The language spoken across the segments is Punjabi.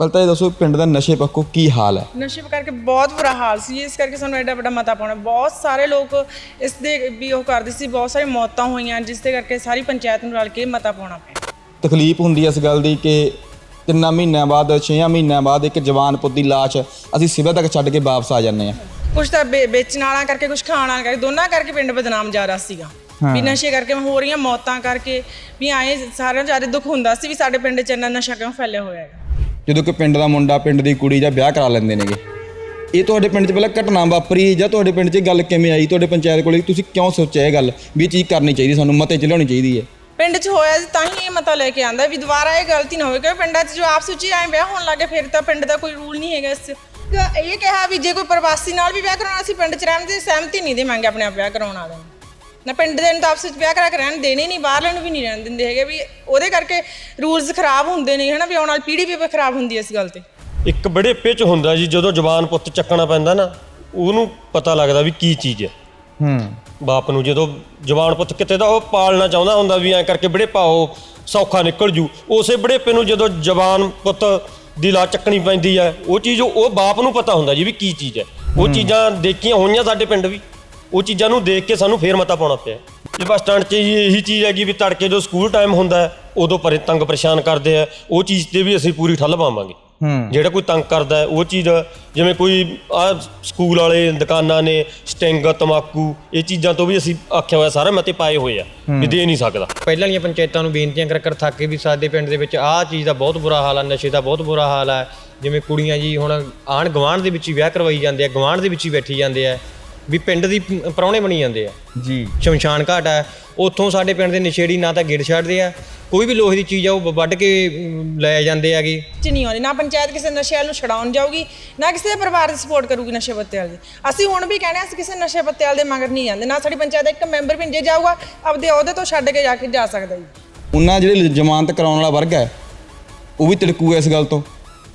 ਪਹਿਲਾਂ ਤਾਂ ਇਹ ਦੱਸੋ ਪਿੰਡ ਦਾ ਨਸ਼ੇ ਪੱਖੋਂ ਕੀ ਹਾਲ ਹੈ? ਨਸ਼ੇ ਕਰਕੇ ਬਹੁਤ ਬੁਰਾ ਹਾਲ ਸੀ। ਇਸ ਕਰਕੇ ਸਾਨੂੰ ਐਡਾ ਵੱਡਾ ਮਤਾ ਪਾਉਣਾ। ਬਹੁਤ ਸਾਰੇ ਲੋਕ ਇਸ ਦੇ ਵੀ ਉਹ ਕਰਦੇ ਸੀ ਬਹੁਤ ਸਾਰੀ ਮੌਤਾਂ ਹੋਈਆਂ ਜਿਸ ਦੇ ਕਰਕੇ ਸਾਰੀ ਪੰਚਾਇਤ ਨੂੰ ਰਲ ਕੇ ਮਤਾ ਪਾਉਣਾ ਪਿਆ। ਤਕਲੀਫ ਹੁੰਦੀ ਹੈ ਇਸ ਗੱਲ ਦੀ ਕਿ ਤਿੰਨਾਂ ਮਹੀਨਿਆਂ ਬਾਅਦ ਛੇਆਂ ਮਹੀਨਿਆਂ ਬਾਅਦ ਇੱਕ ਜਵਾਨ ਪੁੱਤ ਦੀ ਲਾਸ਼ ਅਸੀਂ ਸਿਵਲ ਤੱਕ ਛੱਡ ਕੇ ਵਾਪਸ ਆ ਜਾਂਦੇ ਆ ਕੁਝ ਤਾਂ ਵੇ- ਵੇਚਣ ਵਾਲਾ ਕਰਕੇ ਕੁਝ ਖਾਣ ਵਾਲਾ ਕਰਕੇ ਦੋਨਾਂ ਕਰਕੇ ਪਿੰਡ ਬਦਨਾਮ ਜਾ ਰਿਹਾ ਸੀਗਾ। ਵੀ ਨਸ਼ੇ ਕਰਕੇ ਹੋ ਰਹੀਆਂ ਮੌਤਾਂ ਕਰਕੇ ਵੀ ਆਏ ਸਾਰਿਆਂ ਨੂੰ ਜ਼ਿਆਦਾ ਦੁੱਖ ਹੁੰਦਾ ਸੀ ਵੀ ਸਾਡੇ ਪਿੰਡ 'ਚ ਇੰਨਾ ਨਸ਼ਾ ਕਿਉਂ ਫੈਲਿਆ ਹੋਇਆ ਹੈ ਜਦੋਂ ਕਿ ਪਿੰਡ ਦਾ ਮੁੰਡਾ, ਪਿੰਡ ਦੀ ਕੁੜੀ ਜਾਂ ਵਿਆਹ ਕਰਾ ਲੈਂਦੇ ਨੇਗੇ। ਇਹ ਤੁਹਾਡੇ ਪਿੰਡ 'ਚ ਪਹਿਲਾਂ ਘਟਨਾ ਵਾਪਰੀ ਜਾਂ ਤੁਹਾਡੇ ਪਿੰਡ 'ਚ ਗੱਲ ਕਿਵੇਂ ਆਈ? ਤੁਹਾਡੇ ਪੰਚਾਇਤ ਕੋਲੇ ਤੁਸੀਂ ਕਿਉਂ ਸੋਚਿਆ ਇਹ ਗੱਲ ਵੀ ਇਹ ਚੀਜ਼ ਕਰਨੀ ਚਾਹੀਦੀ, ਸਾਨੂੰ ਮਤੇ 'ਚ ਲਿਆਉਣੀ ਚਾਹੀਦੀ ਹੈ? ਪਿੰਡ 'ਚ ਹੋਇਆ ਤਾਂ ਹੀ ਇਹ ਮਤਾ ਲੈ ਕੇ ਆਂਦਾ ਵੀ ਦੁਬਾਰਾ ਇਹ ਗਲਤੀ ਨਾ ਹੋਵੇ, ਕਿਉਂਕਿ ਪਿੰਡਾਂ 'ਚ ਜੋ ਆਪਸ ਵਿੱਚ ਐਂ ਵਿਆਹ ਹੋਣ ਲੱਗੇ, ਫਿਰ ਤਾਂ ਪਿੰਡ ਦਾ ਕੋਈ ਰੂਲ ਨਹੀਂ ਹੈਗਾ ਇਸ 'ਚ। ਇਹ ਕਿਹਾ ਵੀ ਜੇ ਕੋਈ ਪ੍ਰਵਾਸੀ ਨਾਲ ਵੀ ਵਿਆਹ ਕਰਾਉਣਾ ਸੀ ਪਿੰਡ 'ਚ ਰਹਿਣ ਦੀ ਸਹਿਮਤੀ ਨਹੀਂ ਦੇਵਾਂਗੇ ਆਪਣੇ ਆਪ ਵਿਆਹ ਕਰਾਉਣ ਵਾਲਿਆਂ ਨੂੰ। ਨਾ ਪਿੰਡ ਦੇ ਨੂੰ ਤਾਂ ਆਪਸ ਵਿੱਚ ਵਿਆਹ ਕਰਾ ਕੇ ਰਹਿਣ ਦੇਣੇ ਨਹੀਂ ਬਾਹਰਲੇ ਨੂੰ ਵੀ ਨਹੀਂ ਰਹਿਣ ਦਿੰਦੇ ਹੈਗੇ ਵੀ ਉਹਦੇ ਕਰਕੇ ਰੂਲਸ ਖਰਾਬ ਹੁੰਦੇ ਨੇ ਹਨਾ ਵੀ ਆਉਣ ਵਾਲੀ ਪੀੜ੍ਹੀ ਵੀ ਖਰਾਬ ਹੁੰਦੀ ਹੈ ਇਸ ਗੱਲ ਤੇ। ਇੱਕ ਬੜੇ ਪਿੱਚ ਹੁੰਦਾ ਜੀ ਜਦੋਂ ਜਵਾਨ ਪੁੱਤ ਚੱਕਣਾ ਪੈਂਦਾ ਨਾ ਉਹਨੂੰ ਪਤਾ ਲੱਗਦਾ ਵੀ ਕੀ ਚੀਜ਼ ਹੈ। ਹੂੰ। ਬਾਪ ਨੂੰ ਜਦੋਂ ਜਵਾਨ ਪੁੱਤ ਕਿਤੇ ਦਾ ਉਹ ਪਾਲਣਾ ਚਾਹੁੰਦਾ ਹੁੰਦਾ ਵੀ ਐਂ ਕਰਕੇ ਬੜੇ ਪਾਓ ਸੌਖਾ ਨਿਕਲ ਜੂ। ਉਸੇ ਬੜੇਪੇ ਨੂੰ ਜਦੋਂ ਜਵਾਨ ਪੁੱਤ ਦੀ ਲਾ ਚੱਕਣੀ ਪੈਂਦੀ ਹੈ ਉਹ ਚੀਜ਼ ਉਹ ਬਾਪ ਨੂੰ ਪਤਾ ਹੁੰਦਾ ਜੀ ਵੀ ਕੀ ਚੀਜ਼ ਹੈ। ਉਹ ਚੀਜ਼ਾਂ ਦੇਖੀਆਂ ਹੋਈਆਂ ਸਾਡੇ ਪਿੰਡ ਵੀ। ਉਹ ਚੀਜ਼ਾਂ ਨੂੰ ਦੇਖ ਕੇ ਸਾਨੂੰ ਫੇਰ ਮਤਾ ਪਾਉਣਾ ਪਿਆ। ਇਹ ਬੱਸ ਸਟੈਂਡ 'ਚ ਹੀ ਇਹੀ ਚੀਜ਼ ਹੈਗੀ ਵੀ ਤੜਕੇ ਜਦੋਂ ਸਕੂਲ ਟਾਈਮ ਹੁੰਦਾ ਹੈ, ਉਦੋਂ ਪਰੇ ਤੰਗ ਪਰੇਸ਼ਾਨ ਕਰਦੇ ਆ। ਉਹ ਚੀਜ਼ ਤੇ ਵੀ ਅਸੀਂ ਪੂਰੀ ਠੱਲ ਪਾਵਾਂਗੇ। ਹੂੰ। ਜਿਹੜਾ ਕੋਈ ਤੰਗ ਕਰਦਾ ਹੈ, ਉਹ ਚੀਜ਼ ਜਿਵੇਂ ਕੋਈ ਆ ਸਕੂਲ ਵਾਲੇ ਦੁਕਾਨਾਂ ਨੇ ਸਟਿੰਗ ਤਮਾਕੂ ਇਹ ਚੀਜ਼ਾਂ ਤੋਂ ਵੀ ਅਸੀਂ ਆਖਿਆ ਹੋਇਆ ਸਾਰਾ ਮਤੇ ਪਾਏ ਹੋਏ ਆ ਵੀ ਦੇ ਨਹੀਂ ਸਕਦਾ। ਪਹਿਲਾਂ ਵਾਲੀਆਂ ਪੰਚਾਇਤਾਂ ਨੂੰ ਬੇਨਤੀਆਂ ਕਰ ਕਰ ਥੱਕ ਕੇ ਵੀ ਸਾਡੇ ਪਿੰਡ ਦੇ ਵਿੱਚ ਆਹ ਚੀਜ਼ ਦਾ ਬਹੁਤ ਬੁਰਾ ਹਾਲ ਆ ਨਸ਼ੇ ਦਾ ਬਹੁਤ ਬੁਰਾ ਹਾਲ ਆ। ਜਿਵੇਂ ਕੁੜੀਆਂ ਜੀ ਹੁਣ ਆਣ ਗਵਾਂਢ ਦੇ ਵਿੱਚ ਹੀ ਵਿਆਹ ਕਰਵਾਈ ਜਾਂਦੇ ਆ ਗਵਾਂਢ ਦੇ ਵਿੱਚ ਹੀ ਬੈਠੀ ਜਾਂਦੇ ਆ। ਵੀ ਪਿੰਡ ਦੀ ਪ੍ਰਾਹੁਣੇ ਬਣੀ ਜਾਂਦੇ ਆ। ਜੀ। ਸ਼ਮਸ਼ਾਨ ਘਾਟ ਆ ਉੱਥੋਂ ਸਾਡੇ ਪਿੰਡ ਦੇ ਨਸ਼ੇੜੀ ਨਾ ਤਾਂ ਗਿੜ ਛੱਡਦੇ ਆ ਕੋਈ ਵੀ ਲੋਹੇ ਦੀ ਚੀਜ਼ ਆ ਉਹ ਵੱਢ ਕੇ ਲੈ ਜਾਂਦੇ ਆਗੇ ਚ ਨਹੀਂ ਆਉਂਦੀ ਨਾ ਪੰਚਾਇਤ ਕਿਸੇ ਨਸ਼ੇ ਵਾਲ ਨੂੰ ਛਡਾਉਣ ਜਾਊਗੀ ਨਾ ਕਿਸੇ ਦੇ ਪਰਿਵਾਰ ਦੀ ਸਪੋਰਟ ਕਰੂਗੀ ਨਸ਼ੇ ਪੱਤੇ ਵਾਲੇ ਦੀ। ਅਸੀਂ ਹੁਣ ਵੀ ਕਹਿੰਦੇ ਹਾਂ ਅਸੀਂ ਕਿਸੇ ਨਸ਼ੇ ਪੱਤੇ ਵਾਲੇ ਦੇ ਮਗਰ ਨਹੀਂ ਜਾਂਦੇ ਨਾ ਸਾਡੀ ਪੰਚਾਇਤ ਦਾ ਇੱਕ ਮੈਂਬਰ ਵੀ ਜੇ ਜਾਊਗਾ ਆਪਦੇ ਅਹੁਦੇ ਤੋਂ ਛੱਡ ਕੇ ਜਾ ਕੇ ਜਾ ਸਕਦਾ ਜੀ। ਉਹਨਾਂ ਜਿਹੜੇ ਜ਼ਮਾਨਤ ਕਰਾਉਣ ਵਾਲਾ ਵਰਗ ਹੈ ਉਹ ਵੀ ਤਿੜਕੂਗਾ ਇਸ ਗੱਲ ਤੋਂ।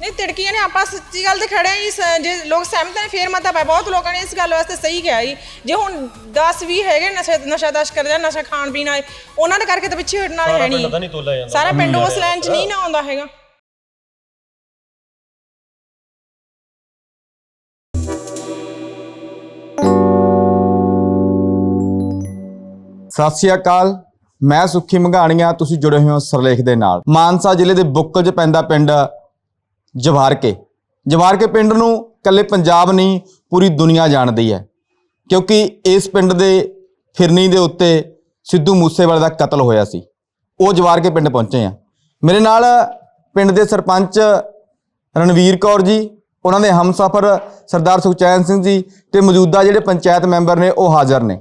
ਨਹੀਂ ਤਿੜਕੀਆਂ ਨੇ ਆਪਾਂ ਸੱਚੀ ਗੱਲ ਤੇ ਖੜੇ ਹਾਂ ਜੀ ਸ- ਜੇ ਲੋਕ ਸਹਿਮਤ ਨੇ ਫੇਰ ਮਤਾ ਪਾਇਆ ਬਹੁਤ ਲੋਕਾਂ ਨੇ ਇਸ ਗੱਲ ਵਾਸਤੇ ਸਹੀ ਕਿਹਾ ਜੀ। ਜੇ ਹੁਣ 10 20 ਹੈਗੇ ਨਸ਼ਾ ਨਸ਼ਾ ਦਸ਼ ਕਰਦੇ ਆ ਨਸ਼ਾ ਖਾਣ ਪੀਣ ਵਾਲੇ ਉਹਨਾਂ ਦੇ ਕਰਕੇ ਤਾਂ ਪਿੱਛੇ ਹਟਣ ਵਾਲੇ ਹੈ ਨਹੀਂ। ਨਹੀਂ ਤੋਲਿਆ ਜਾਂਦਾ। ਸਾਰਾ ਪਿੰਡ ਉਸ ਲਾਈਨ 'ਚ ਨਹੀਂ ਨਾ ਆਉਂਦਾ ਹੈਗਾ। ਸਤਿ ਸ਼੍ਰੀ ਅਕਾਲ ਮੈਂ ਸੁੱਖੀ ਮੰਘਾਣੀਆਂ ਤੁਸੀਂ ਜੁੜੇ ਹੋਏ ਹੋ ਸਰਲੇਖ ਦੇ ਨਾਲ। ਮਾਨਸਾ ਜ਼ਿਲ੍ਹੇ ਦੇ ਬੁੱਕਲ 'ਚ ਪੈਂਦਾ ਪਿੰਡ ਜਵਾਰਕੇ ਜਵਾਰਕੇ ਪਿੰਡ ਨੂੰ ਕੱਲੇ ਪੰਜਾਬ ਨਹੀਂ ਪੂਰੀ ਦੁਨੀਆ ਜਾਣਦੀ ਹੈ। ਕਿਉਂਕਿ ਇਸ ਪਿੰਡ ਦੇ ਫਿਰਨੀ ਦੇ ਉੱਤੇ ਸਿੱਧੂ ਮੂਸੇਵਾਲੇ ਦਾ ਕਤਲ ਹੋਇਆ ਸੀ। ਉਹ ਜਵਾਰਕੇ ਪਿੰਡ ਪਹੁੰਚੇ ਆ। ਮੇਰੇ ਨਾਲ ਪਿੰਡ ਦੇ ਸਰਪੰਚ ਰਣਵੀਰ ਕੌਰ ਜੀ ਉਹਨਾਂ ਦੇ ਹਮਸਫਰ ਸਰਦਾਰ ਸੁਖਚੈਨ ਸਿੰਘ ਜੀ ਤੇ ਮੌਜੂਦਾ ਜਿਹੜੇ ਪੰਚਾਇਤ ਮੈਂਬਰ ਨੇ ਉਹ ਹਾਜ਼ਰ ਨੇ।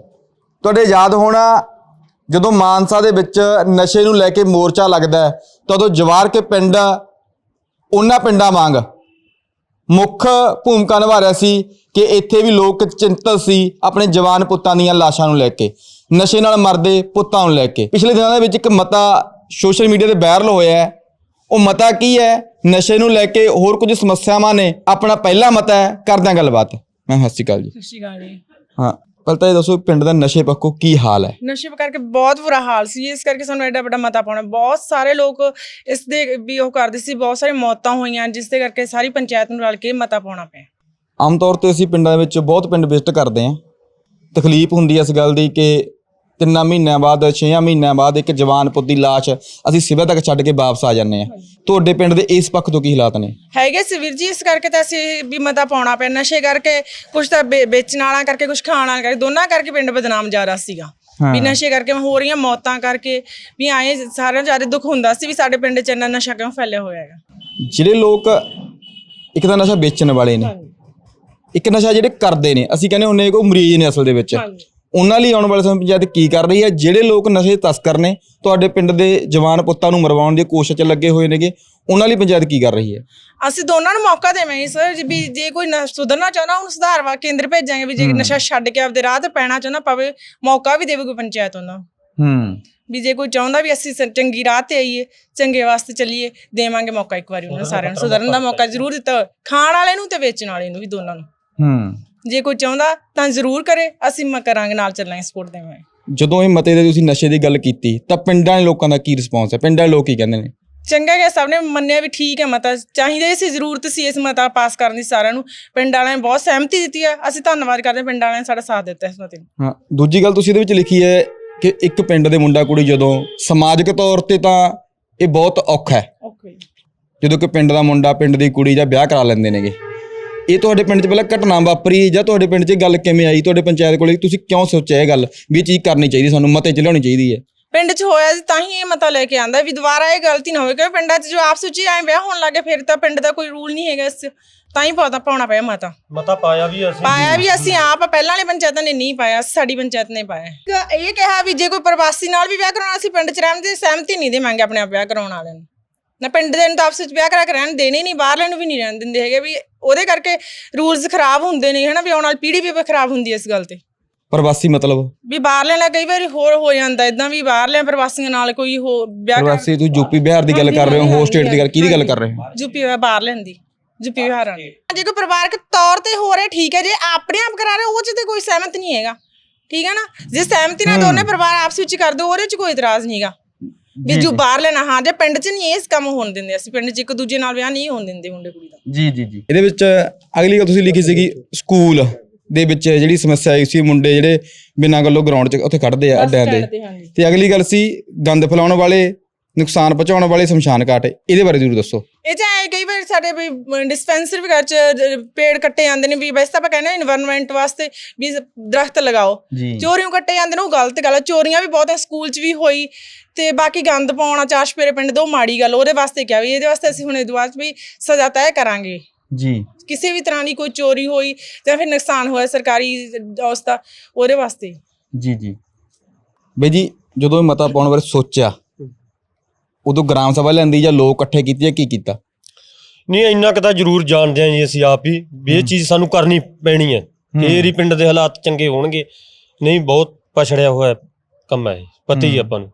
ਤੁਹਾਡੇ ਯਾਦ ਹੋਣਾ ਜਦੋਂ ਮਾਨਸਾ ਦੇ ਵਿੱਚ ਨਸ਼ੇ ਨੂੰ ਲੈ ਕੇ ਮੋਰਚਾ ਲੱਗਦਾ ਹੈ, ਤਾਂ ਉਦੋਂ ਜਵਾਰ ਕੇ ਪਿੰਡ ਉਹਨਾਂ ਪਿੰਡਾਂ ਵਾਂਗ ਮੁੱਖ ਭੂਮਿਕਾ ਨਿਭਾ ਰਿਹਾ ਸੀ ਕਿ ਇੱਥੇ ਵੀ ਲੋਕ ਚਿੰਤਤ ਸੀ ਆਪਣੇ ਜਵਾਨ ਪੁੱਤਾਂ ਦੀਆਂ ਲਾਸ਼ਾਂ ਨੂੰ ਲੈ ਕੇ ਨਸ਼ੇ ਨਾਲ ਮਰਦੇ ਪੁੱਤਾਂ ਨੂੰ ਲੈ ਕੇ। ਪਿਛਲੇ ਦਿਨਾਂ ਦੇ ਵਿੱਚ ਇੱਕ ਮਤਾ ਸੋਸ਼ਲ ਮੀਡੀਆ ਤੇ ਵਾਇਰਲ ਹੋਇਆ ਹੈ। ਉਹ ਮਤਾ ਕੀ ਹੈ? ਨਸ਼ੇ ਨੂੰ ਲੈ ਕੇ ਹੋਰ ਕੁਝ ਸਮੱਸਿਆਵਾਂ ਨੇ। ਆਪਣਾ ਪਹਿਲਾ ਮਤਾ ਹੈ ਕਰਦੇ ਗੱਲਬਾਤ। ਮੈਂ ਸਤਿ ਸ਼੍ਰੀ ਅਕਾਲ ਜੀ। ਸਤਿ ਸ਼੍ਰੀ ਅਕਾਲ ਜੀ। ਹਾਂ। ਪਹਿਲਾਂ ਤਾਂ ਇਹ ਦੱਸੋ ਪਿੰਡ ਦਾ ਨਸ਼ੇ ਪੱਖੋਂ ਕੀ ਹਾਲ ਹੈ? ਨਸ਼ੇ ਕਰਕੇ ਬਹੁਤ ਬੁਰਾ ਹਾਲ ਸੀ। ਇਸ ਕਰਕੇ ਸਾਨੂੰ ਐਡਾ ਵੱਡਾ ਮਤਾ ਪਾਉਣਾ। ਬਹੁਤ ਸਾਰੇ ਲੋਕ ਇਸ ਦੇ ਵੀ ਉਹ ਕਰਦੇ ਸੀ ਬਹੁਤ ਸਾਰੀ ਮੌਤਾਂ ਹੋਈਆਂ ਜਿਸ ਦੇ ਕਰਕੇ ਸਾਰੀ ਪੰਚਾਇਤ ਨੂੰ ਰਲ ਕੇ ਮਤਾ ਪਾਉਣਾ ਪਿਆ। ਆਮ ਤੌਰ ਤੇ ਅਸੀਂ ਪਿੰਡਾਂ ਦੇ ਵਿੱਚ ਬਹੁਤ ਪਿੰਡ ਵਿਜ਼ਿਟ ਕਰਦੇ ਹਾਂ। ਤਕਲੀਫ ਹੁੰਦੀ ਹੈ ਇਸ ਗੱਲ ਦੀ ਕਿ ਤਿੰਨਾਂ ਮਹੀਨਿਆਂ ਬਾਅਦ ਛੇਆਂ ਮਹੀਨਿਆਂ ਬਾਅਦ ਇੱਕ ਜਵਾਨ ਪੁੱਤ ਦੀ ਲਾਸ਼ ਅਸੀਂ ਸਿਵਲ ਤੱਕ ਛੱਡ ਕੇ ਵਾਪਸ ਆ ਜਾਂਦੇ ਹਾਂ। ਤੁਹਾਡੇ ਪਿੰਡ ਦੇ ਇਸ ਪੱਖ ਤੋਂ ਕੀ ਹਾਲਾਤ ਨੇ? ਹੈਗੇ ਸੀ ਵੀਰ ਜੀ ਇਸ ਕਰਕੇ ਤਾਂ ਅਸੀਂ ਵੀ ਮਤਾ ਪਾਉਣਾ ਪਿਆ ਨਸ਼ੇ ਕਰਕੇ ਕੁਝ ਤਾਂ ਵੇਚਣ ਵਾਲਾ ਕਰਕੇ ਕੁਝ ਖਾਣ ਵਾਲਾ ਕਰਕੇ ਦੋਨਾਂ ਕਰਕੇ ਪਿੰਡ ਬਦਨਾਮ ਜਾ ਰਿਹਾ ਸੀਗਾ। ਵੀ ਨਸ਼ੇ ਕਰਕੇ ਹੋ ਰਹੀਆਂ ਮੌਤਾਂ ਕਰਕੇ ਵੀ ਆਏ ਸਾਰਿਆਂ ਨੂੰ ਜ਼ਿਆਦਾ ਦੁੱਖ ਹੁੰਦਾ ਸੀ ਵੀ ਸਾਡੇ ਪਿੰਡ 'ਚ ਇੰਨਾ ਨਸ਼ਾ ਕਿਉਂ ਫੈਲਿਆ ਹੋਇਆ ਹੈਗਾ। ਜਿਹੜੇ ਲੋਕ ਇੱਕ ਤਾਂ ਨਸ਼ਾ ਵੇਚਣ ਵਾਲੇ ਨੇ ਇੱਕ ਨਸ਼ਾ ਜਿਹੜੇ ਕਰਦੇ ਨੇ ਅਸੀਂ ਕਹਿੰਦੇ ਹੁੰਨੇ ਕੋ ਮਰੀਜ਼ ਨੇ ਅਸਲ ਦੇ ਵਿੱਚ। ਉਹਨਾਂ ਲਈ ਆਉਣ ਵਾਲੇ ਸਮੇਂ ਪੰਚਾਇਤ ਕੀ ਕਰ ਰਹੀ ਹੈ? ਜਿਹੜੇ ਲੋਕ ਨਸ਼ੇ ਤਸਕਰ ਨੇ ਤੁਹਾਡੇ ਪਿੰਡ ਦੇ ਜਵਾਨ ਪੁੱਤਾਂ ਨੂੰ ਮਰਵਾਉਣ ਦੀ ਕੋਸ਼ਿਸ਼ 'ਚ ਲੱਗੇ ਹੋਏ ਨੇਗੇ ਉਹਨਾਂ ਲਈ ਪੰਚਾਇਤ ਕੀ ਕਰ ਰਹੀ ਹੈ? ਅਸੀਂ ਦੋਨਾਂ ਨੂੰ ਮੌਕਾ ਦੇਵਾਂਗੇ ਸਰ ਜੀ ਵੀ ਜੇ ਕੋਈ ਨ- ਸੁਧਰਨਾ ਚਾਹੁੰਦਾ ਉਹਨੂੰ ਸੁਧਾਰ ਵਾ ਕੇਂਦਰ ਭੇਜਾਂਗੇ ਵੀ ਜੇ ਨਸ਼ਾ ਛੱਡ ਕੇ ਆਪਦੇ ਰਾਹ ਤੇ ਪੈਣਾ ਚਾਹੁੰਦਾ ਪਵੇ ਮੌਕਾ ਵੀ ਦੇਵੇ ਕੋਈ ਪੰਚਾਇਤ ਉਹਨਾਂ ਨੂੰ। ਹੂੰ। ਵੀ ਜੇ ਕੋਈ ਚਾਹੁੰਦਾ ਵੀ ਅਸੀਂ ਸ- ਚੰਗੀ ਰਾਹ ਤੇ ਆਈਏ ਚੰਗੇ ਵਾਸਤੇ ਚੱਲੀਏ ਦੇਵਾਂਗੇ ਮੌਕਾ ਇੱਕ ਵਾਰੀ ਉਹਨਾਂ ਸਾਰਿਆਂ ਨੂੰ। ਸੁਧਰਨ ਦਾ ਮੌਕਾ ਜ਼ਰੂਰ ਦਿੱਤਾ ਖਾਣ ਵਾਲੇ ਨੂੰ ਤੇ ਵੇਚਣ ਵਾਲੇ ਨੂੰ ਵੀ ਦੋਨਾਂ ਨੂੰ। ਹੂੰ। ਜੇ ਕੋਈ ਚਾਹੁੰਦਾ ਤਾਂ ਜ਼ਰੂਰ ਕਰੇ ਅਸੀਂ ਮ ਕਰਾਂਗੇ ਨਾਲ ਚੱਲਾਂਗੇ ਸਪੋਰਟ ਦੇਵਾਂਗੇ ਜਦੋਂ ਇਹ ਮਤੇ ਦੇ ਤੁਸੀਂ ਨਸ਼ੇ ਦੀ ਗੱਲ ਕੀਤੀ ਤਾਂ ਪਿੰਡਾਂ ਦੇ ਲੋਕਾਂ ਦਾ ਕੀ ਰਿਸਪੌਂਸ ਹੈ? ਪਿੰਡਾਂ ਦੇ ਲੋਕ ਕੀ ਕਹਿੰਦੇ ਨੇ? ਚੰਗਾ ਗਿਆ ਸਭ ਨੇ ਮੰਨਿਆ ਵੀ ਠੀਕ ਹੈ ਮਤਾ। ਚਾਹੀਦਾ ਸੀ ਜ਼ਰੂਰਤ ਸੀ ਇਸ ਮਤਾ ਪਾਸ ਕਰਨ ਦੀ ਸਾਰਿਆਂ ਨੂੰ। ਪਿੰਡ ਵਾਲਿਆਂ ਨੇ ਬਹੁਤ ਸਹਿਮਤੀ ਦਿੱਤੀ ਹੈ। ਅਸੀਂ ਧੰਨਵਾਦ ਕਰਦੇ ਹਾਂ ਪਿੰਡ ਵਾਲਿਆਂ ਨੇ ਸਾਡਾ ਸਾਥ ਦਿੱਤਾ ਇਸ ਮਤੇ ਨੂੰ। ਹਾਂ ਦੂਜੀ ਗੱਲ ਤੁਸੀਂ ਇਹਦੇ ਵਿੱਚ ਲਿਖੀ ਹੈ ਕਿ ਇੱਕ ਪਿੰਡ ਦੇ ਮੁੰਡਾ ਕੁੜੀ ਜਦੋਂ ਸਮਾਜਿਕ ਤੌਰ ਤੇ ਤਾਂ ਇਹ ਬਹੁਤ ਔਖਾ ਹੈ। ਓਕੇ ਜਦੋਂ ਕਿ ਪਿੰਡ ਦਾ ਮੁੰਡਾ ਪਿੰਡ ਦੀ ਕੁੜੀ ਜਾਂ ਵਿਆਹ ਕਰਾ ਲੈਂਦੇ ਨੇਗੇ। ਇਹ ਤੁਹਾਡੇ ਪਿੰਡ 'ਚ ਪਹਿਲਾਂ ਘਟਨਾ ਵਾਪਰੀ ਜਾਂ ਤੁਹਾਡੇ ਪਿੰਡ 'ਚ ਇਹ ਗੱਲ ਕਿਵੇਂ ਆਈ? ਤੁਹਾਡੇ ਪੰਚਾਇਤ ਕੋਲੇ ਤੁਸੀਂ ਕਿਉਂ ਸੋਚਿਆ ਇਹ ਗੱਲ ਵੀ ਇਹ ਚੀਜ਼ ਕਰਨੀ ਚਾਹੀਦੀ ਸਾਨੂੰ ਮਤੇ 'ਚ ਲਿਆਉਣੀ ਚਾਹੀਦੀ ਹੈ? ਪਿੰਡ 'ਚ ਹੋਇਆ ਸੀ ਤਾਂ ਹੀ ਇਹ ਮਤਾ ਲੈ ਕੇ ਆਂਦਾ ਵੀ ਦੁਬਾਰਾ ਇਹ ਗਲਤੀ ਨਾ ਹੋਵੇ ਕਿਉਂਕਿ ਪਿੰਡਾਂ 'ਚ ਜੋ ਆਪਸ ਵਿੱਚ ਹੀ ਐਂ ਵਿਆਹ ਹੋਣ ਲੱਗੇ ਫਿਰ ਤਾਂ ਪਿੰਡ ਦਾ ਕੋਈ ਰੂਲ ਨਹੀਂ ਹੈਗਾ ਇਸ 'ਚ। ਤਾਂ ਹੀ ਪਤਾ ਪਾਉਣਾ ਪਿਆ ਮਤਾ। ਮਤਾ ਪਾਇਆ ਵੀ ਅਸੀਂ। ਪਾਇਆ ਵੀ ਅਸੀਂ ਆਪ ਪਹਿਲਾਂ ਵਾਲੀ ਪੰਚਾਇਤਾਂ ਨੇ ਨਹੀਂ ਪਾਇਆ ਸਾਡੀ ਪੰਚਾਇਤ ਨੇ ਪਾਇਆ। ਇੱਕ ਇਹ ਕਿਹਾ ਵੀ ਜੇ ਕੋਈ ਪ੍ਰਵਾਸੀ ਨਾਲ ਵੀ ਵਿਆਹ ਕਰਾਉਣਾ ਅਸੀਂ ਪਿੰਡ 'ਚ ਰਹਿਣ ਦੀ ਸਹਿਮਤੀ ਨਹੀਂ ਦੇਵਾਂਗੇ ਆਪਣੇ ਆਪ ਵਿਆਹ ਕਰਾਉਣ ਵਾਲਿਆਂ ਨੂੰ। ਨਾ ਪਿੰਡ ਦੇ ਨੂੰ ਤਾਂ ਆਪਸ ਵਿੱਚ ਵਿਆਹ ਕਰਾ ਕੇ ਰਹਿਣ ਦੇਣੇ ਨਹੀਂ ਬਾਹਰਲੇ ਨੂੰ ਵੀ ਨਹੀਂ ਰਹਿਣ ਦਿੰਦੇ ਹੈਗੇ ਵੀ ਉਹਦੇ ਕਰਕੇ ਰੂਲਸ ਖਰਾਬ ਹੁੰਦੇ ਨੇ ਹਨਾ ਵੀ ਆਉਣ ਵਾਲੀ ਪੀੜ੍ਹੀ ਵੀ ਖਰਾਬ ਹੁੰਦੀ ਹੈ ਇਸ ਗੱਲ ਤੇ। ਪ੍ਰਵਾਸੀ ਮਤਲਬ? ਵੀ ਬਾਹਰਲਿਆਂ ਨਾਲ ਕਈ ਵਾਰੀ ਹੋਰ ਹੋ ਜਾਂਦਾ ਇਦਾਂ ਵੀ ਬਾਹਰਲਿਆਂ ਪ੍ਰਵਾਸੀਆਂ ਨਾਲ ਕੋਈ ਹੋ ਵਿਆਹ ਕਰਾ ਪ੍ਰਵਾਸੀ ਤੁਸੀਂ ਯੂਪੀ ਬਿਹਾਰ ਦੀ ਗੱਲ ਕਰ ਰਹੇ ਹੋ ਹੋਰ ਸਟੇਟ ਦੀ ਗੱਲ ਕਿਹਦੀ ਗੱਲ ਕਰ ਰਹੇ ਹੋ? ਯੂਪੀ ਬਾਹਰ ਲੈਂਦੀ ਯੂਪੀ ਬਿਹਾਰਾਂ ਦੀ। ਜੇ ਕੋਈ ਪਰਿਵਾਰਕ ਤੌਰ ਤੇ ਹੋ ਰਿਹਾ ਠੀਕ ਹੈ ਜੇ ਆਪਣੇ ਆਪ ਕਰਾ ਰਹੇ ਉਹ ਚ ਤੇ ਕੋਈ ਸਹਿਮਤ ਨਹੀਂ ਹੈਗਾ। ਠੀਕ ਹੈ ਨਾ? ਜੇ ਸਹਿਮਤੀ ਨਾਲ ਦੋਨੇ ਪਰਿਵਾਰ ਆਪਸ ਵਿੱਚ ਕਰ ਦੋ ਉਹਦੇ ਚ ਕੋਈ ਇਤਰਾਜ਼ ਨਹੀਂਗਾ ਵੀ ਜੋ ਬਾਹਰ ਲੈਣਾ ਹਾਂ ਜੇ ਪਿੰਡ ਚ ਨਹੀਂ ਇਸ ਕੰਮ ਹੋਣ ਦਿੰਦੇ ਅਸੀਂ ਪਿੰਡ ਚ ਇੱਕ ਦੂਜੇ ਨਾਲ ਵਿਆਹ ਨਹੀਂ ਹੋਣ ਦਿੰਦੇ ਮੁੰਡੇ ਕੁੜੀ ਦਾ। ਜੀ ਜੀ ਜੀ। ਇਹਦੇ ਵਿੱਚ ਅਗਲੀ ਗੱਲ ਤੁਸੀਂ ਲਿਖੀ ਸੀਗੀ ਸਕੂਲ ਦੇ ਵਿੱਚ ਜਿਹੜੀ ਸਮੱਸਿਆ ਆਈ ਸੀ ਮੁੰਡੇ ਜਿਹੜੇ ਬਿਨਾਂ ਗੱਲੋਂ ਗਰਾਊਂਡ 'ਚ ਉੱਥੇ ਖੜਦੇ ਆ ਅੱਡਿਆਂ ਦੇ। ਤੇ ਅਗਲੀ ਗੱਲ ਸੀ ਗੰਦ ਫੈਲਾਉਣ ਵਾਲੇ ਨੁਕਸਾਨ ਪਹੁੰਚਾਉਣ ਵਾਲੇ ਸ਼ਮਸ਼ਾਨ ਘਾਟ ਇਹਦੇ ਬਾਰੇ ਜ਼ਰੂਰ ਦੱਸੋ। ਇਹ ਤਾਂ ਐਂ ਕਈ ਵਾਰ ਸਾਡੇ ਵੀ ਡਿਸਪੈਂਸਰੀ ਵਗੈਰਾ ਚ ਪੇੜ ਕੱਟੇ ਜਾਂਦੇ ਨੇ ਵੀ ਵੈਸੇ ਤਾਂ ਆਪਾਂ ਕਹਿੰਦੇ এনवायरमेंट ਵਾਸਤੇ ਵੀ ਦਰਖਤ ਲਗਾਓ। ਚੋਰੀਆਂ ਕੱਟੇ ਜਾਂਦੇ ਨੇ ਉਹ ਗਲਤ ਗੱਲ ਆ। ਚੋਰੀਆਂ ਵੀ ਬਹੁਤ ਆ ਸਕੂਲ ਚ ਵੀ ਹੋਈ ਤੇ ਬਾਕੀ ਗੰਦ ਪਾਉਣਾ ਚਾਸ਼ਪੇਰੇ ਪਿੰਡ ਦਾ ਮਾੜੀ ਗੱਲ ਉਹਦੇ ਵਾਸਤੇ ਕਿਹਾ ਵੀ ਇਹਦੇ ਵਾਸਤੇ ਅਸੀਂ ਹੁਣ ਇਹਦੇ ਵਾਸਤੇ ਵੀ ਸਜ਼ਾ ਤੈਅ ਕਰਾਂਗੇ। ਜੀ। ਕਿਸੇ ਵੀ ਤਰ੍ਹਾਂ ਦੀ ਕੋਈ ਚੋਰੀ ਹੋਈ ਜਾਂ ਫਿਰ ਨੁਕਸਾਨ ਹੋਇਆ ਸਰਕਾਰੀ ਉਸ ਉਹਦੇ ਵਾਸਤੇ। ਜੀ ਜੀ। ਬਈ ਜੀ ਜਦੋਂ ਮਤਾ ਪਾਉਣ ਬਾਰੇ ਸੋਚਿਆ ਉਦੋਂ ਗ੍ਰਾਮ ਸਭਾ ਲੈਂਦੀ ਜਾਂ ਲੋਕ ਇਕੱਠੇ ਕੀਤੇ ਜਾਂ ਕੀ ਕੀਤਾ? ਨਹੀਂ ਇੰਨਾ ਕੁ ਤਾਂ ਜ਼ਰੂਰ ਜਾਣਦੇ ਆਂ ਜੀ ਅਸੀਂ ਆਪ ਹੀ ਵੀ ਇਹ ਚੀਜ਼ ਸਾਨੂੰ ਕਰਨੀ ਪੈਣੀ ਹੈ। ਫੇਰ ਹੀ ਪਿੰਡ ਦੇ ਹਾਲਾਤ ਚੰਗੇ ਹੋਣਗੇ। ਨਹੀਂ ਬਹੁਤ ਪਛੜਿਆ ਹੋਇਆ ਕੰਮ ਹੈ ਇਹ, ਪਤਾ ਹੀ ਆਪਾਂ ਨੂੰ।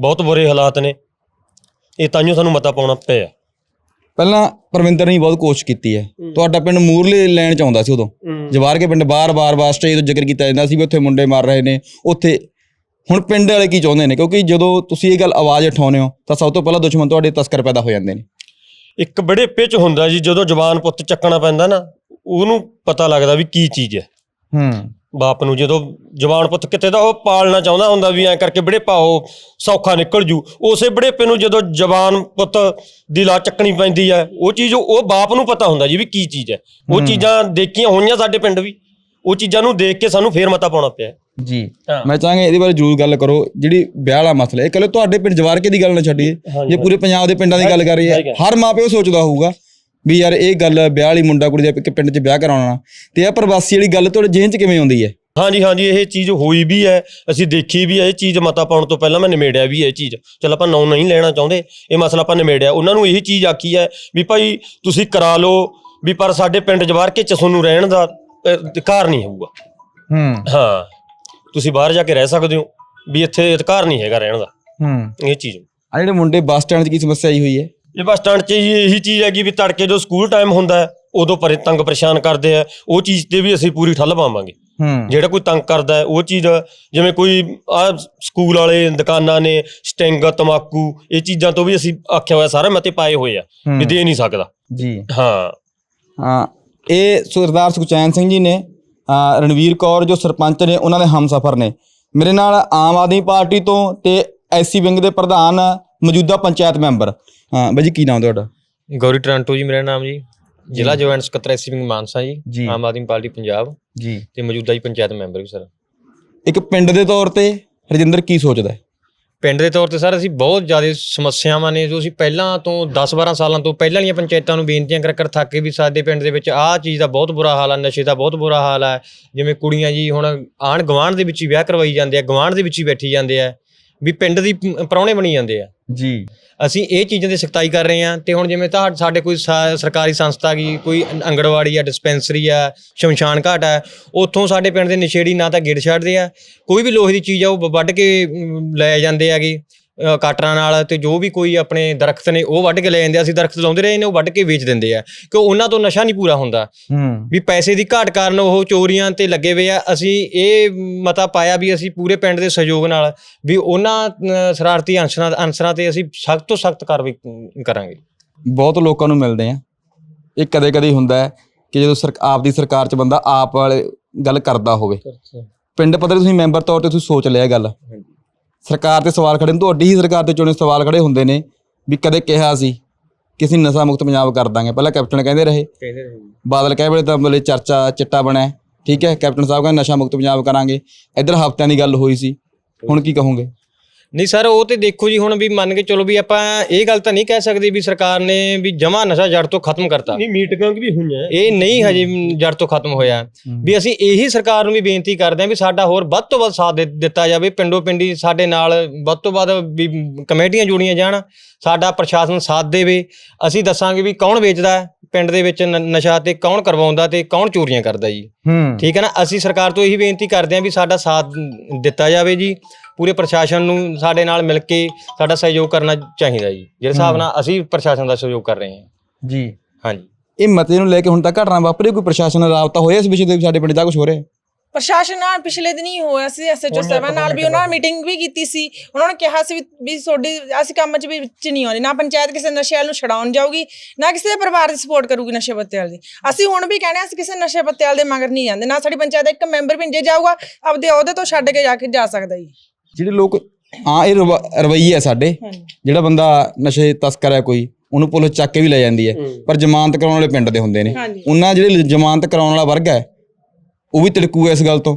ਬਹੁਤ ਬੁਰੇ ਹਾਲਾਤ ਨੇ। ਇਹ ਤਾਂਹੀਓ ਸਾਨੂੰ ਮਤਾ ਪਾਉਣਾ ਪਿਆ। ਪਹਿਲਾਂ ਪਰਵਿੰਦਰ ਨੇ ਬਹੁਤ ਕੋਸ਼ਿਸ਼ ਕੀਤੀ ਹੈ। ਤੁਹਾਡਾ ਪਿੰਡ ਮੂਰਲੇ ਲੈਣ ਚ ਆਉਂਦਾ ਸੀ ਉਦੋਂ। ਜਵਾਰ ਕੇ ਪਿੰਡ ਬਾਰ-ਬਾਰ ਬਾਰ ਸਟੇਜ ਤੋਂ ਜ਼ਿਕਰ ਕੀਤਾ ਜਾਂਦਾ ਸੀ ਵੀ ਉੱਥੇ ਮੁੰਡੇ ਮਰ ਰਹੇ ਨੇ ਉੱਥੇ ਹੁਣ ਪਿੰਡ ਵਾਲੇ ਕੀ ਚਾਹੁੰਦੇ ਨੇ? ਕਿਉਂਕਿ ਜਦੋਂ ਤੁਸੀਂ ਇਹ ਗੱਲ ਆਵਾਜ਼ ਉਠਾਉਂਦੇ ਹੋ ਤਾਂ ਸਭ ਤੋਂ ਪਹਿਲਾਂ ਦੁਸ਼ਮਣ ਤੁਹਾਡੇ ਤਸਕਰ ਪੈਦਾ ਹੋ ਜਾਂਦੇ ਨੇ। ਇੱਕ ਬੜੇ ਪਿੱਚ ਹੁੰਦਾ ਜੀ ਜਦੋਂ ਜਵਾਨ ਪੁੱਤ ਚੱਕਣਾ ਪੈਂਦਾ ਨਾ ਉਹਨੂੰ ਪਤਾ ਲੱਗਦਾ ਵੀ ਕੀ ਚੀਜ਼ ਹੈ। ਹੂੰ। ਬਾਪ ਨੂੰ ਜਦੋਂ ਜਵਾਨ ਪੁੱਤ ਕਿਤੇ ਦਾ ਉਹ ਪਾਲਣਾ ਚਾਹੁੰਦਾ ਹੁੰਦਾ ਵੀ ਐਂ ਕਰਕੇ ਬੜੇ ਪਾਓ ਸੌਖਾ ਨਿਕਲ ਜੂ। ਉਸੇ ਬੜੇਪੇ ਨੂੰ ਜਦੋਂ ਜਵਾਨ ਪੁੱਤ ਦੀ ਲਾ ਚੱਕਣੀ ਪੈਂਦੀ ਹੈ ਉਹ ਚੀਜ਼ ਉਹ ਬਾਪ ਨੂੰ ਪਤਾ ਹੁੰਦਾ ਜੀ ਵੀ ਕੀ ਚੀਜ਼ ਹੈ। ਉਹ ਚੀਜ਼ਾਂ ਦੇਖੀਆਂ ਹੋਈਆਂ ਸਾਡੇ ਪਿੰਡ ਵੀ। ਉਹ ਚੀਜ਼ਾਂ ਨੂੰ ਦੇਖ ਕੇ ਸਾਨੂੰ ਫੇਰ ਮਤਾ ਪਾਉਣਾ ਪਿਆ। ਜੀ। ਮੈਂ ਚਾਹਾਂਗਾ ਇਹਦੇ ਬਾਰੇ ਜ਼ਰੂਰ ਗੱਲ ਕਰੋ ਜਿਹੜੀ ਵਿਆਹ ਵਾਲਾ ਮਸਲਾ ਇਹ ਕੱਲੇ ਤੁਹਾਡੇ ਪਿੰਡ ਜਵਾਰਕੇ ਦੀ ਗੱਲ ਨਾ ਛੱਡੀਏ? ਜੇ ਪੂਰੇ ਪੰਜਾਬ ਦੇ ਪਿੰਡਾਂ ਦੀ ਗੱਲ ਕਰ ਰਹੀ ਹੈ। ਹਰ ਮਾਪਿਓ ਸੋਚਦਾ ਹੋਊਗਾ ਵੀ ਯਾਰ ਇਹ ਗੱਲ ਵਿਆਹ ਵਾਲੀ ਮੁੰਡਾ ਕੁੜੀ ਦੇ ਪਿੰਡ 'ਚ ਵਿਆਹ ਕਰਾਉਣਾ। ਤੇ ਇਹ ਪ੍ਰਵਾਸੀ ਵਾਲੀ ਗੱਲ ਤੁਹਾਡੇ ਜ਼ਿਹਨ 'ਚ ਕਿਵੇਂ ਆਉਂਦੀ ਹੈ? ਹਾਂਜੀ ਹਾਂਜੀ ਇਹ ਚੀਜ਼ ਹੋਈ ਵੀ ਹੈ ਅਸੀਂ ਦੇਖੀ ਵੀ ਹੈ ਇਹ ਚੀਜ਼ ਮਤਾ ਪਾਉਣ ਤੋਂ ਪਹਿਲਾਂ ਮੈਂ ਨਿਮੇੜਿਆ ਵੀ ਇਹ ਚੀਜ਼। ਚਲ ਆਪਾਂ ਨਾਂ ਨਹੀਂ ਲੈਣਾ ਚਾਹੁੰਦੇ ਇਹ ਮਸਲਾ ਆਪਾਂ ਨਿਮੇੜਿਆ। ਉਹਨਾਂ ਨੂੰ ਇਹੀ ਚੀਜ਼ ਆਖੀ ਹੈ ਵੀ ਭਾਈ ਤੁਸੀਂ ਕਰਾ ਲਓ ਵੀ ਪਰ ਸਾਡੇ ਪਿੰਡ ਜਵਾਰ ਕੇ ਚ ਤੁਹਾਨੂੰ ਰਹਿਣ ਦਾ ਅਧਿਕਾਰ ਨਹੀਂ ਹੋਊਗਾ। ਹੂੰ। ਹਾਂ। ਤੁਸੀਂ ਬਾਹਰ ਜਾ ਕੇ ਰਹਿ ਸਕਦੇ ਹੋ ਵੀ ਇੱਥੇ ਅਧਿਕਾਰ ਨਹੀਂ ਹੈਗਾ ਰਹਿਣ ਦਾ। ਹੂੰ। ਇਹ ਚੀਜ਼। ਆ ਜਿਹੜੇ ਮੁੰਡੇ ਬੱਸ ਸਟੈਂਡ 'ਚ ਕੀ ਸਮੱਸਿਆ ਆਈ ਹੋਈ ਹੈ? ਇਹ ਬੱਸ ਸਟੈਂਡ 'ਚ ਜੀ ਇਹੀ ਚੀਜ਼ ਹੈਗੀ ਵੀ ਤੜਕੇ ਜੋ ਸਕੂਲ ਟਾਈਮ ਹੁੰਦਾ ਹੈ, ਉਦੋਂ ਪਰੇ ਤੰਗ ਪਰੇਸ਼ਾਨ ਕਰਦੇ ਆ। ਉਹ ਚੀਜ਼ ਤੇ ਵੀ ਅਸੀਂ ਪੂਰੀ ਠੱਲ ਪਾਵਾਂਗੇ। ਹੂੰ। ਜਿਹੜਾ ਕੋਈ ਤੰਗ ਕਰਦਾ ਹੈ, ਉਹ ਚੀਜ਼ ਜਿਵੇਂ ਕੋਈ ਆ ਸਕੂਲ ਵਾਲੇ ਦੁਕਾਨਾਂ ਨੇ ਸਟਿੰਗ ਤਮਾਕੂ ਇਹ ਚੀਜ਼ਾਂ ਤੋਂ ਵੀ ਅਸੀਂ ਆਖਿਆ ਹੋਇਆ ਸਾਰਾ ਮਤੇ ਪਾਏ ਹੋਏ ਆ ਵੀ ਦੇ ਨਹੀਂ ਸਕਦਾ। ਜੀ। ਹਾਂ। ਹਾਂ। ਇਹ ਸਰਦਾਰ ਸੁਖਚੈਨ ਸਿੰਘ ਜੀ ਨੇ ਰਣਵੀਰ ਕੌਰ ਜੋ ਸਰਪੰਚ ਨੇ ਉਹਨਾਂ ਦੇ ਹਮਸਫਰ ਨੇ। ਮੇਰੇ ਨਾਲ ਆਮ ਆਦਮੀ ਪਾਰਟੀ ਤੋਂ ਤੇ ਐਸਸੀ ਵਿੰਗ ਦੇ ਪ੍ਰਧਾਨ ਮੌਜੂਦਾ ਪੰਚਾਇਤ ਮੈਂਬਰ। ਹਾਂ ਬਾਈ ਜੀ ਕੀ ਨਾਮ ਤੁਹਾਡਾ? ਗੌਰੀ ਟਰਾਂਟੋ ਜੀ ਮੇਰਾ ਨਾਮ ਜੀ। ਜ਼ਿਲ੍ਹਾ ਜੁਆਇੰਟ ਸਕੱਤਰ ਐਸਸੀ ਵਿੰਗ ਮਾਨਸਾ ਜੀ। ਆਮ ਆਦਮੀ ਪਾਰਟੀ ਪੰਜਾਬ ਜੀ। ਤੇ ਮੌਜੂਦਾ ਜੀ ਪੰਚਾਇਤ ਮੈਂਬਰ ਵੀ ਸਰ। ਇੱਕ ਪਿੰਡ ਦੇ ਤੌਰ ਤੇ ਰਜਿੰਦਰ ਕੀ ਸੋਚਦਾ ਹੈ? ਪਿੰਡ ਦੇ ਤੌਰ ਤੇ ਸਰ ਅਸੀਂ ਬਹੁਤ ਜ਼ਿਆਦਾ ਸਮੱਸਿਆਵਾਂ ਨੇ ਜੋ ਅਸੀਂ ਪਹਿਲਾਂ ਤੋਂ 10-12 ਸਾਲਾਂ ਤੋਂ ਪਹਿਲਾਂ ਵਾਲੀਆਂ ਪੰਚਾਇਤਾਂ ਨੂੰ ਬੇਨਤੀਆਂ ਕਰ ਕਰ ਥੱਕ ਕੇ ਵੀ ਸਾਡੇ ਪਿੰਡ ਦੇ ਵਿੱਚ ਆਹ ਚੀਜ਼ ਦਾ ਬਹੁਤ ਬੁਰਾ ਹਾਲ ਆ, ਨਸ਼ੇ ਦਾ ਬਹੁਤ ਬੁਰਾ ਹਾਲ ਹੈ ਜਿਵੇਂ ਕੁੜੀਆਂ ਜੀ ਹੁਣ ਆਣ ਗਵਾਂਢ ਦੇ ਵਿੱਚ ਹੀ ਵਿਆਹ ਕਰਵਾਈ ਜਾਂਦੇ ਆ ਗਵਾਂਢ ਦੇ ਵਿੱਚ ਹੀ ਬੈਠੀ ਜਾਂਦੇ ਆ। ਵੀ ਪਿੰਡ ਦੀ ਪ੍ਰਾਹੁਣੇ ਬਣੀ ਜਾਂਦੇ ਆ। ਜੀ। ਅਸੀਂ ਇਹ ਚੀਜ਼ਾਂ ਦੀ ਸਖਤਾਈ ਕਰ ਰਹੇ ਹਾਂ ਤੇ ਹੁਣ ਜਿਵੇਂ ਤਾਂ ਸਾਡੇ ਕੋਈ ਸਰਕਾਰੀ ਸੰਸਥਾ ਗਈ ਕੋਈ ਅੰਗੜਵਾੜੀ ਆ ਡਿਸਪੈਂਸਰੀ ਆ ਸ਼ਮਸ਼ਾਨ ਘਾਟ ਆ ਉੱਥੋਂ ਸਾਡੇ ਪਿੰਡ ਦੇ ਨਸ਼ੇੜੀ ਨਾ ਤਾਂ ਗੇੜ ਛੱਡਦੇ ਆ। ਕੋਈ ਵੀ ਲੋਹੇ ਦੀ ਚੀਜ਼ ਆ ਉਹ ਵੱਢ ਕੇ ਲੈ ਜਾਂਦੇ ਆਗੇ ਅ, ਕਾਟਰਾਂ ਨਾਲ ਤੇ ਜੋ ਵੀ ਕੋਈ ਆਪਣੇ ਦਰਖਤ ਨੇ ਉਹ ਵੱਢ ਕੇ ਲੈ ਜਾਂਦੇ ਆ। ਅਸੀਂ ਦਰਖਤ ਲਾਉਂਦੇ ਰਹੇ ਨੇ ਉਹ ਵੱਢ ਕੇ ਵੇਚ ਦਿੰਦੇ ਆ। ਕਿ ਉਹਨਾਂ ਤੋਂ ਨਸ਼ਾ ਨਹੀਂ ਪੂਰਾ ਹੁੰਦਾ। ਹੂੰ। ਵੀ ਪੈਸੇ ਦੀ ਘਾਟ ਕਾਰਨ ਉਹ ਚੋਰੀਆਂ ਤੇ ਲੱਗੇ ਹੋਏ ਆ। ਅਸੀਂ ਇਹ ਮਤਾ ਪਾਇਆ ਵੀ ਅਸੀਂ ਪੂਰੇ ਪਿੰਡ ਦੇ ਸਹਿਯੋਗ ਨਾਲ ਵੀ ਉਹਨਾਂ ਅ, ਸ਼ਰਾਰਤੀ ਅਨਸਰਾਂ ਅਨਸਰਾਂ ਤੇ ਅਸੀਂ ਸਖਤ ਤੋਂ ਸਖਤ ਕਾਰਵਾਈ ਕਰਾਂਗੇ। ਬਹੁਤ ਲੋਕਾਂ ਨੂੰ ਮਿਲਦੇ ਆ। ਇਹ ਕਦੇ ਕਦੇ ਹੁੰਦਾ ਹੈ ਕਿ ਜਦੋਂ ਸਰਕ ਆਪ ਦੀ ਸਰਕਾਰ 'ਚ ਬੰਦਾ ਆਪ ਵਾਲੇ ਗੱਲ ਕਰਦਾ ਹੋਵੇ। ਪਿੰਡ ਪੱਧਰ ਤੇ ਤੁਸੀਂ ਮੈਂਬਰ ਤੌਰ ਤੇ ਤੁਸੀਂ ਸੋਚ ਲਿਆ ਇਹ ਗੱਲ। ਸਰਕਾਰ ਤੇ ਸਵਾਲ ਖੜੇ ਨੇ ਤੁਹਾਡੀ ਹੀ ਸਰਕਾਰ ਤੇ ਚੋਣੇ ਸਵਾਲ ਖੜੇ ਹੁੰਦੇ ਨੇ ਵੀ ਕਦੇ ਕਿਹਾ ਸੀ ਕਿ ਅਸੀਂ ਨਸ਼ਾ ਮੁਕਤ ਪੰਜਾਬ ਕਰ ਦਾਂਗੇ। ਪਹਿਲਾਂ ਕੈਪਟਨ ਕਹਿੰਦੇ ਰਹੇ। ਕਹਿੰਦੇ ਰਹੇ ਬਾਦਲ ਕਹੇ ਵੇਲੇ ਤਾਂ ਬੋਲੇ ਚਰਚਾ ਚਿੱਟਾ ਬਣਿਆ। ਠੀਕ ਹੈ ਕੈਪਟਨ ਸਾਹਿਬ ਕਹਿੰਦੇ ਨਸ਼ਾ ਮੁਕਤ ਪੰਜਾਬ ਕਰਾਂਗੇ। ਇੱਧਰ ਹਫ਼ਤਿਆਂ ਦੀ ਗੱਲ ਹੋਈ ਸੀ। ਹੁਣ ਕੀ ਕਹੋਗੇ? ਨਹੀਂ ਸਰ ਉਹ ਤੇ ਦੇਖੋ ਜੀ ਹੁਣ ਵੀ ਮੰਨ ਕੇ ਚਲੋ ਵੀ ਆਪਾਂ ਇਹ ਗੱਲ ਤਾਂ ਨਹੀਂ ਕਹਿ ਸਕਦੇ ਵੀ ਸਰਕਾਰ ਨੇ ਵੀ ਜਮਾ ਨਸ਼ਾ ਜੜ ਤੋਂ ਖਤਮ ਕਰਤਾ। ਨਹੀਂ ਮੀਟਿੰਗਾਂ ਵੀ ਹੋਈਆਂ। ਇਹ ਨਹੀਂ ਹਜੇ ਜੜ ਤੋਂ ਖਤਮ ਹੋਇਆ। ਵੀ ਅਸੀਂ ਇਹੀ ਸਰਕਾਰ ਨੂੰ ਵੀ ਬੇਨਤੀ ਕਰਦੇ ਹਾਂ ਵੀ ਸਾਡਾ ਹੋਰ ਵੱਧ ਤੋਂ ਵੱਧ ਸਾਥ ਦਿੱਤਾ ਜਾਵੇ ਪਿੰਡੋ ਪਿੰਡੀ ਸਾਡੇ ਨਾਲ ਵੱਧ ਤੋਂ ਵੱਧ ਵੀ ਕਮੇਟੀਆਂ ਜੁੜੀਆਂ ਜਾਣ ਸਾਡਾ ਪ੍ਰਸ਼ਾਸਨ ਸਾਥ ਦੇਵੇ। ਅਸੀਂ ਦੱਸਾਂਗੇ ਵੀ ਕੌਣ ਵੇਚਦਾ ਹੈ ਪਿੰਡ ਦੇ ਵਿੱਚ ਨਸ਼ਾ ਤੇ ਕੌਣ ਕਰਵਾਉਂਦਾ ਤੇ ਕੌਣ ਚੋਰੀਆਂ ਕਰਦਾ ਜੀ। ਠੀਕ ਹੈ ਨਾ? ਅਸੀਂ ਸਰਕਾਰ ਤੋਂ ਇਹੀ ਬੇਨਤੀ ਕਰਦੇ ਹਾਂ ਵੀ ਸਾਡਾ ਸਾਥ ਦਿੱਤਾ ਜਾਵੇ ਜੀ। ਪੂਰੇ ਪ੍ਰਸ਼ਾਸਨ ਨੂੰ ਸਾਡੇ ਨਾਲ ਮਿਲ ਕੇ ਸਾਡਾ ਸਹਿਯੋਗ ਕਰਨਾ ਚਾਹੀਦਾ ਜੀ। ਜਿਹੜੇ ਹਿਸਾਬ ਨਾਲ ਅਸੀਂ ਪ੍ਰਸ਼ਾਸਨ ਦਾ ਸਹਿਯੋਗ ਕਰ ਰਹੇ ਹਾਂ। ਜੀ। ਹਾਂਜੀ। ਇਹ ਮਤੇ ਨੂੰ ਲੈ ਕੇ ਹੁਣ ਤੱਕ ਘਟਨਾ ਵਾਪਰੀ ਕੋਈ ਪ੍ਰਸ਼ਾਸਨ ਨਾਲ ਰਾਬਤਾ ਹੋਇਆ ਇਸ ਵਿਸ਼ੇ ਤੇ ਵੀ ਸਾਡੇ ਪਿੰਡ 'ਚ ਕੁਝ ਹੋ ਰਿਹਾ? ਪ੍ਰਸ਼ਾਸਨ ਨਾਲ ਪਿਛਲੇ ਦਿਨ ਹੀ ਹੋਇਆ ਸੀ ਐਸਐਚਓ ਸਾਹਿਬਾਨ ਨਾਲ ਵੀ ਉਹਨਾਂ ਨਾਲ ਮੀਟਿੰਗ ਵੀ ਕੀਤੀ ਸੀ। ਉਹਨਾਂ ਨੇ ਕਿਹਾ ਸੀ ਵੀ ਵੀ ਤੁਹਾਡੀ ਅਸੀਂ ਕੰਮ 'ਚ ਵੀ ਵਿੱਚ ਨਹੀਂ ਆਉਂਦੇ। ਨਾ ਪੰਚਾਇਤ ਕਿਸੇ ਨਸ਼ੇ ਵਾਲ ਨੂੰ ਛਡਾਉਣ ਜਾਊਗੀ ਨਾ ਕਿਸੇ ਦੇ ਪਰਿਵਾਰ ਦੀ ਸਪੋਰਟ ਕਰੂਗੀ ਨਸ਼ੇ ਪੱਤੇ ਵਾਲ ਦੀ। ਅਸੀਂ ਹੁਣ ਵੀ ਕਹਿੰਦੇ ਅਸੀਂ ਕਿਸੇ ਨਸ਼ੇ ਪੱਤੇ ਵਾਲ ਦੇ ਮਗਰ ਨਹੀਂ ਜਾਂਦੇ। ਨਾ ਸਾਡੀ ਪੰਚਾਇਤ ਦਾ ਇੱਕ ਮੈਂਬਰ ਭਿੰਜੇ ਜਾਊਗਾ ਆਪਦੇ ਅਹੁਦੇ ਤੋਂ ਛੱਡ ਕੇ ਜਾ ਕੇ ਜਾ ਸਕਦਾ ਜੀ। ਜਿਹੜੇ ਲੋਕ ਹਾਂ ਇਹ ਰਵ- ਰਵੱਈਏ ਆ ਸਾਡੇ। ਜਿਹੜਾ ਬੰਦਾ ਨਸ਼ੇ ਤਸਕਰ ਹੈ ਕੋਈ ਉਹਨੂੰ ਪੁਲਿਸ ਚੱਕ ਕੇ ਵੀ ਲੈ ਜਾਂਦੀ ਹੈ। ਪਰ ਜ਼ਮਾਨਤ ਕਰਾਉਣ ਵਾਲੇ ਪਿੰਡ ਦੇ ਹੁੰਦੇ ਨੇ। ਉਹਨਾਂ ਜਿਹੜੇ ਜ਼ਮਾਨਤ ਕਰਾਉਣ ਵਾਲਾ ਵਰਗ ਹੈ ਉਹ ਵੀ ਤਿੜਕੂ ਇਸ ਗੱਲ ਤੋਂ।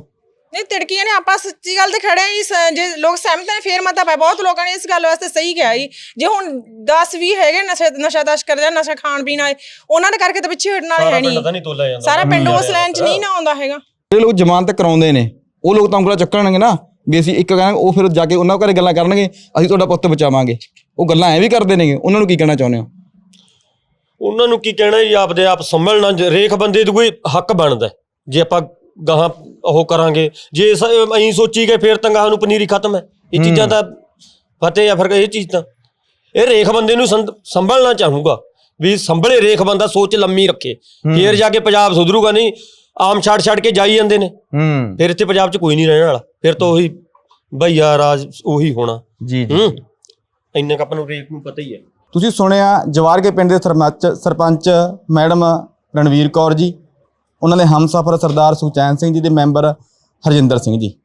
ਨਹੀਂ ਤਿੜਕੀਆਂ ਨੇ ਆਪਾਂ ਸੱਚੀ ਗੱਲ ਤੇ ਖੜੇ ਆ ਜੀ ਲੋਕ ਸਹਿਮਤ ਨੇ ਫੇਰ ਮਤਾ ਪਾਇਆ ਬਹੁਤ ਲੋਕਾਂ ਨੇ ਇਸ ਗੱਲ ਵਾਸਤੇ ਸਹੀ ਕਿਹਾ ਜੀ। ਜੇ ਹੁਣ 10 20 ਹੈਗੇ ਨਸ਼ਾ ਨਸ਼ਾ ਤਸਕਰ ਜਾਂ ਨਸ਼ਾ ਖਾਣ ਪੀਣ ਵਾਲੇ ਉਹਨਾਂ ਦੇ ਕਰਕੇ ਤਾਂ ਪਿੱਛੇ ਹਟਣ ਵਾਲੇ ਹੈ ਨਹੀਂ। ਸਾਰਾ ਪਿੰਡ ਉਸ ਲਾਈਨ 'ਚ ਨਹੀਂ ਨਾ ਆਉਂਦਾ ਹੈਗਾ। ਜਿਹੜੇ ਲੋਕ ਜ਼ਮਾਨਤ ਕਰਾਉਂਦੇ ਨੇ ਉਹ ਲੋਕ ਤਾਂ ਉਂਗਲਾਂ ਚੱਕਣਗੇ ਨਾ। ਵੀ ਅਸੀਂ ਇੱਕ ਕਹਾਂਗੇ ਉਹ ਫਿਰ ਜਾ ਕੇ ਉਹਨਾਂ ਘਰੇ ਗੱਲਾਂ ਕਰਨਗੇ ਅਸੀਂ ਤੁਹਾਡਾ ਪੁੱਤ ਬਚਾਵਾਂਗੇ। ਉਹ ਗੱਲਾਂ ਐ ਵੀ ਕਰਦੇ ਨੇਗੇ ਉਹਨਾਂ ਨੂੰ ਕੀ ਕਹਿਣਾ ਚਾਹੁੰਦੇ ਹੋ? ਉਹਨਾਂ ਨੂੰ ਕੀ ਕਹਿਣਾ ਜੀ ਆਪਦੇ ਆਪ ਸੰਭਲਣਾ ਜ- ਰੇਖ ਬੰਦੇ ਦਾ ਕੋਈ ਹੱਕ ਬਣਦਾ ਹੈ। ਜੇ ਆਪਾਂ ਗਾਹਾਂ ਉਹ ਕਰਾਂਗੇ ਜੇ ਐਂ ਸੋਚੀ ਗਏ ਫੇਰ ਤਾਂ ਗਾਹਾਂ ਨੂੰ ਪਨੀਰੀ ਖਤਮ ਹੈ। ਇਹ ਚੀਜ਼ਾਂ ਤਾਂ ਫਤਿਹ ਆ ਫਿਰ ਇਹ ਚੀਜ਼ ਤਾਂ। ਇਹ ਰੇਖ ਬੰਦੇ ਨੂੰ ਸੰਦ- ਸੰਭਲਣਾ ਚਾਹੂਗਾ ਵੀ ਸੰਭਲੇ ਰੇਖ ਬੰਦਾ ਸੋਚ ਲੰਮੀ ਰੱਖੇ। ਫੇਰ ਜਾ ਕੇ ਪੰਜਾਬ ਸੁਧਰੂਗਾ ਨਹੀਂ ਆਮ ਛੱਡ ਛੱਡ ਕੇ ਜਾਈ ਜਾਂਦੇ ਨੇ। ਹੂੰ। ਫਿਰ ਇੱਥੇ ਪੰਜਾਬ 'ਚ ਕੋਈ ਨਹੀਂ ਰਹਿਣ ਵਾਲਾ। ਫਿਰ ਤਾਂ ਉਹੀ ਭਈਆ ਰਾਜ ਉਹੀ ਹੋਣਾ। ਜੀ ਹੂੰ। ਇੰਨਾ ਕੁ ਆਪਾਂ ਨੂੰ ਪਤਾ ਹੀ ਹੈ। ਤੁਸੀਂ ਸੁਣਿਆ ਜਵਾਰ ਕੇ ਪਿੰਡ ਦੇ ਸਰਪੰਚ ਸਰਪੰਚ ਮੈਡਮ ਰਣਵੀਰ ਕੌਰ ਜੀ ਉਹਨਾਂ ਦੇ ਹਮਸਫਰ ਸਰਦਾਰ ਸੁਚੈਨ ਸਿੰਘ ਜੀ ਦੇ ਮੈਂਬਰ ਹਰਜਿੰਦਰ ਸਿੰਘ ਜੀ।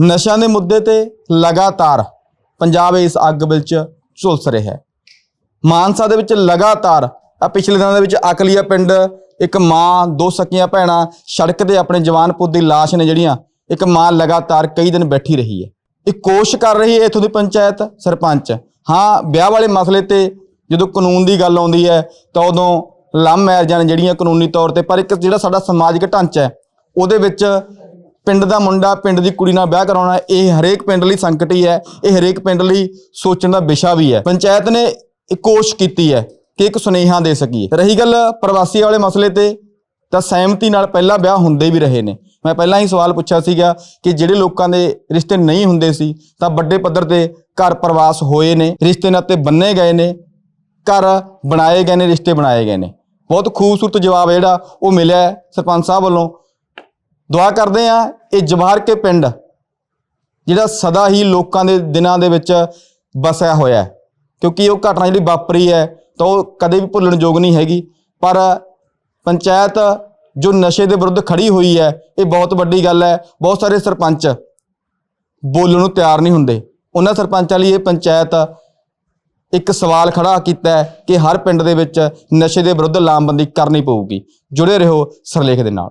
ਨਸ਼ਿਆਂ ਦੇ ਮੁੱਦੇ ਤੇ ਲਗਾਤਾਰ ਪੰਜਾਬ ਇਸ ਅੱਗ ਵਿੱਚ ਝੁਲਸ ਰਿਹਾ ਹੈ। ਮਾਨਸਾ ਦੇ ਵਿੱਚ ਲਗਾਤਾਰ ਆ ਪਿਛਲੇ ਦਿਨਾਂ ਦੇ ਵਿੱਚ ਅਕਲੀਆ ਪਿੰਡ ਇੱਕ ਮਾਂ, ਦੋ ਸਕੀਆਂ ਭੈਣਾਂ ਸੜਕ ਤੇ ਆਪਣੇ ਜਵਾਨ ਪੁੱਤ ਦੀ ਲਾਸ਼ ਨੇ ਜਿਹੜੀਆਂ, ਇੱਕ ਮਾਂ ਲਗਾਤਾਰ ਕਈ ਦਿਨ ਬੈਠੀ ਰਹੀ ਹੈ। ਇਹ ਕੋਸ਼ਿਸ਼ ਕਰ ਰਹੀ ਹੈ ਇਥੋਂ ਦੀ ਪੰਚਾਇਤ ਸਰਪੰਚ। ਹਾਂ, ਵਿਆਹ ਵਾਲੇ ਮਸਲੇ ਤੇ ਜਦੋਂ ਕਾਨੂੰਨ ਦੀ ਗੱਲ ਆਉਂਦੀ ਹੈ, ਤਾਂ ਉਦੋਂ ਲੰਮ ਮੈਰਿਜਾਂ ਨੇ ਜਿਹੜੀਆਂ ਕਾਨੂੰਨੀ ਤੌਰ ਤੇ, ਪਰ ਇੱਕ ਜਿਹੜਾ ਸਾਡਾ ਸਮਾਜਿਕ ਢਾਂਚਾ ਹੈ, ਉਹਦੇ ਵਿੱਚ ਪਿੰਡ ਦਾ ਮੁੰਡਾ, ਪਿੰਡ ਦੀ ਕੁੜੀ ਨਾਲ ਵਿਆਹ ਕਰਾਉਣਾ, ਇਹ ਹਰੇਕ ਪਿੰਡ ਲਈ ਸੰਕਟ ਹੀ ਹੈ, ਇਹ ਹਰੇਕ ਪਿੰਡ ਲਈ ਸੋਚਣ ਦਾ ਵਿਸ਼ਾ ਵੀ ਹੈ। ਪੰਚਾਇਤ ਨੇ ਇੱਕ ਕੋਸ਼ਿਸ਼ ਕੀਤੀ ਹੈ ਕਿ ਇੱਕ ਸੁਨੇਹਾ ਦੇ ਸਕੀਏ। ਰਹੀ ਗੱਲ ਪ੍ਰਵਾਸੀ ਵਾਲੇ ਮਸਲੇ ਤੇ, ਤਾਂ ਸਹਿਮਤੀ ਨਾਲ ਪਹਿਲਾਂ ਵਿਆਹ ਹੁੰਦੇ ਵੀ ਰਹੇ ਨੇ। ਮੈਂ ਪਹਿਲਾਂ ਹੀ ਸਵਾਲ ਪੁੱਛਿਆ ਸੀਗਾ ਕਿ ਜਿਹੜੇ ਲੋਕਾਂ ਦੇ ਰਿਸ਼ਤੇ ਨਹੀਂ ਹੁੰਦੇ ਸੀ, ਤਾਂ ਵੱਡੇ ਪੱਧਰ ਤੇ ਘਰ ਪ੍ਰਵਾਸ ਹੋਏ ਨੇ, ਰਿਸ਼ਤੇ ਨਾਤੇ ਬੰਨੇ ਗਏ ਨੇ, ਘਰ ਬਣਾਏ ਗਏ ਨੇ, ਰਿਸ਼ਤੇ ਬਣਾਏ ਗਏ ਨੇ। ਬਹੁਤ ਖੂਬਸੂਰਤ ਜਵਾਬ ਜਿਹੜਾ, ਉਹ ਮਿਲਿਆ ਸਰਪੰਚ ਸਾਹਿਬ ਵੱਲੋਂ। ਦੁਆ ਕਰਦੇ ਆ ਇਹ ਜਵਾਹਰ ਕੇ ਪਿੰਡ, ਜਿਹੜਾ ਸਦਾ ਹੀ ਲੋਕਾਂ ਦੇ ਦਿਨਾਂ ਦੇ ਵਿੱਚ ਵਸਿਆ ਹੋਇਆ ਕਿਉਂਕਿ ਉਹ ਘਟਨਾ ਜਿਹੜੀ ਵਾਪਰੀ ਹੈ ਤਾਂ ਉਹ ਕਦੇ ਵੀ ਭੁੱਲਣ ਯੋਗ ਨਹੀਂ ਹੈਗੀ। ਪਰ ਪੰਚਾਇਤ ਜੋ ਨਸ਼ੇ ਦੇ ਵਿਰੁੱਧ ਖੜੀ ਹੋਈ ਹੈ, ਇਹ ਬਹੁਤ ਵੱਡੀ ਗੱਲ ਹੈ। ਬਹੁਤ ਸਾਰੇ ਸਰਪੰਚ ਬੋਲਣ ਨੂੰ ਤਿਆਰ ਨਹੀਂ ਹੁੰਦੇ। ਉਹਨਾਂ ਸਰਪੰਚਾਂ ਲਈ ਇਹ ਪੰਚਾਇਤ ਇੱਕ ਸਵਾਲ ਖੜਾ ਕੀਤਾ ਕਿ ਹਰ ਪਿੰਡ ਦੇ ਵਿੱਚ ਨਸ਼ੇ ਦੇ ਵਿਰੁੱਧ ਲਾਮਬੰਦੀ ਕਰਨੀ ਪਊਗੀ। ਜੁੜੇ ਰਹੋ ਸਰਲੇਖ ਦੇ ਨਾਲ।